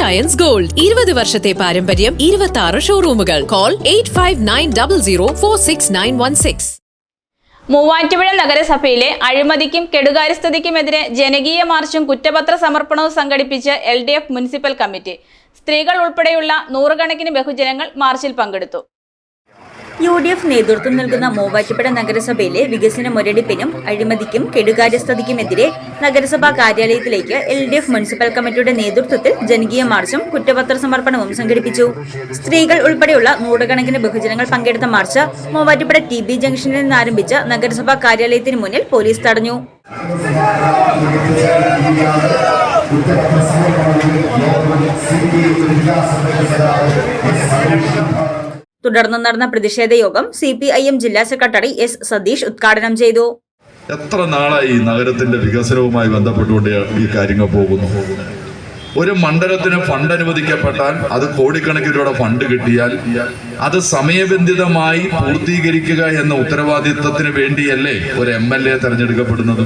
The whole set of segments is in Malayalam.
അയൻസ് ഗോൾഡ് ഇരുപത് വർഷത്തെ പാരമ്പര്യം ഇരുപത്തി ആറ് ഷോറൂമുകൾ call eight five nine double zero four six nine one six Muvattupuzha നഗരസഭയിലെ അഴിമതിക്കും കെടുകാര്യസ്ഥതയ്ക്കുമെതിരെ ജനകീയ മാർച്ചും കുറ്റപത്ര സമർപ്പണവും സംഘടിപ്പിച്ച് എൽ മുനിസിപ്പൽ കമ്മിറ്റി. സ്ത്രീകൾ ഉൾപ്പെടെയുള്ള നൂറുകണക്കിന് ബഹുജനങ്ങൾ മാർച്ചിൽ പങ്കെടുത്തു. യു ഡി എഫ് നേതൃത്വം നൽകുന്ന മൂവാറ്റുപുഴ നഗരസഭയിലെ വികസന മുരടിപ്പിനും അഴിമതിക്കും കെടുകാര്യസ്ഥതയ്ക്കുമെതിരെ നഗരസഭാ കാര്യാലയത്തിലേക്ക് എൽ ഡി എഫ് മുനിസിപ്പൽ കമ്മിറ്റിയുടെ നേതൃത്വത്തിൽ ജനകീയ മാർച്ചും കുറ്റപത്ര സമർപ്പണവും സംഘടിപ്പിച്ചു. സ്ത്രീകൾ ഉൾപ്പെടെയുള്ള നൂറുകണക്കിന് ബഹുജനങ്ങൾ പങ്കെടുത്ത മാർച്ച് മൂവാറ്റുപുഴ ടി ബി ജംഗ്ഷനിൽ നിന്ന് ആരംഭിച്ച നഗരസഭാ കാര്യാലയത്തിന് മുന്നിൽ പോലീസ് തടഞ്ഞു. തുടർന്ന് നടന്ന പ്രതിഷേധ യോഗം സി പി ഐ എം ജില്ലാ സെക്രട്ടറി എസ് സതീഷ് ഉദ്ഘാടനം ചെയ്തു. എത്ര നാളായി നഗരത്തിന്റെ വികസനവുമായി ബന്ധപ്പെട്ടുകൊണ്ട് ഈ കാര്യങ്ങൾ പോകുന്നു? ഒരു മണ്ഡലത്തിന് ഫണ്ട് അനുവദിക്കപ്പെട്ടാൽ അത് കോടിക്കണക്കിന് രൂപയുടെ ഫണ്ട് കിട്ടിയാൽ അത് സമയബന്ധിതമായി പൂർത്തീകരിക്കുക എന്ന ഉത്തരവാദിത്വത്തിന് വേണ്ടിയല്ലേ ഒരു എം എൽ എ തെരഞ്ഞെടുക്കപ്പെടുന്നത്?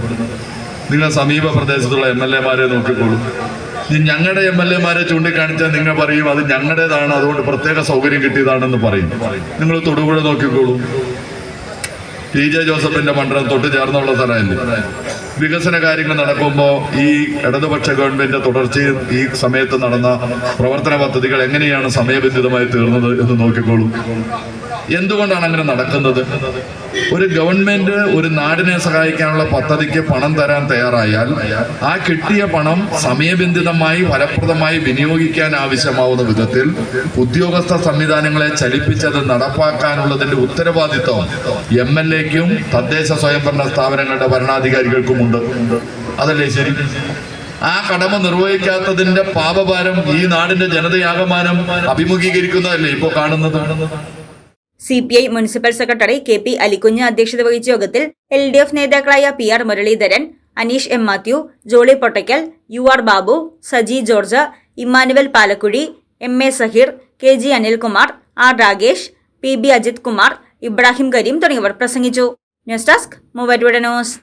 നിങ്ങൾ സമീപ പ്രദേശത്തുള്ള എം എൽ എമാരെ നോക്കിക്കോളൂ. ഇനി ഞങ്ങളുടെ എം എൽ എമാരെ ചൂണ്ടിക്കാണിച്ചാൽ നിങ്ങൾ പറയും അത് ഞങ്ങളുടേതാണ് അതുകൊണ്ട് പ്രത്യേക സൗകര്യം കിട്ടിയതാണെന്ന് പറയും. നിങ്ങൾ തൊടുപുഴ നോക്കിക്കോളൂ. ടി ജെ ജോസഫിന്റെ മണ്ഡലം തൊട്ട് ചേർന്നുള്ള സ്ഥലമല്ലേ? വികസന കാര്യങ്ങൾ നടക്കുമ്പോൾ ഈ ഇടതുപക്ഷ ഗവൺമെന്റ് തുടർച്ചയിൽ ഈ സമയത്ത് നടന്ന പ്രവർത്തന പദ്ധതികൾ എങ്ങനെയാണ് സമയബന്ധിതമായി തീർന്നത് എന്ന് നോക്കിക്കോളൂ. എന്തുകൊണ്ടാണ് അങ്ങനെ നടക്കുന്നത്? ഒരു ഗവൺമെന്റ് ഒരു നാടിനെ സഹായിക്കാനുള്ള പദ്ധതിക്ക് പണം തരാൻ തയ്യാറായാൽ ആ കിട്ടിയ പണം സമയബന്ധിതമായി ഫലപ്രദമായി വിനിയോഗിക്കാൻ ആവശ്യമാവുന്ന വിധത്തിൽ ഉദ്യോഗസ്ഥ സംവിധാനങ്ങളെ ചലിപ്പിച്ചത് നടപ്പാക്കാനുള്ളതിന്റെ ഉത്തരവാദിത്വം എം എൽ എക്കും തദ്ദേശ സ്വയംഭരണ സ്ഥാപനങ്ങളുടെ ഭരണാധികാരികൾക്കും ഉണ്ട് അതല്ലേ ശരി? ആ കടമ നിർവഹിക്കാത്തതിന്റെ പാപഭാരം ഈ നാടിന്റെ ജനതയാകമാനം അഭിമുഖീകരിക്കുന്നതല്ലേ ഇപ്പോൾ കാണുന്നത്? C P I municipal secretary K P Alikunju അധ്യക്ഷത വഹിച്ച യോഗത്തിൽ എൽ ഡി എഫ് നേതാക്കളായ P R Muraleedharan Aneesh M Mathew Jolly Pottakkal U R Babu Saji George Immanuel Palakuzhi M A Saheer K G Anilkumar R Ragesh P B Ajith Kumar Ibrahim Kareem തുടങ്ങിയവർ പ്രസംഗിച്ചു. ന്യൂസ് ഡെസ്ക് മൂവരുടെ ന്യൂസ്.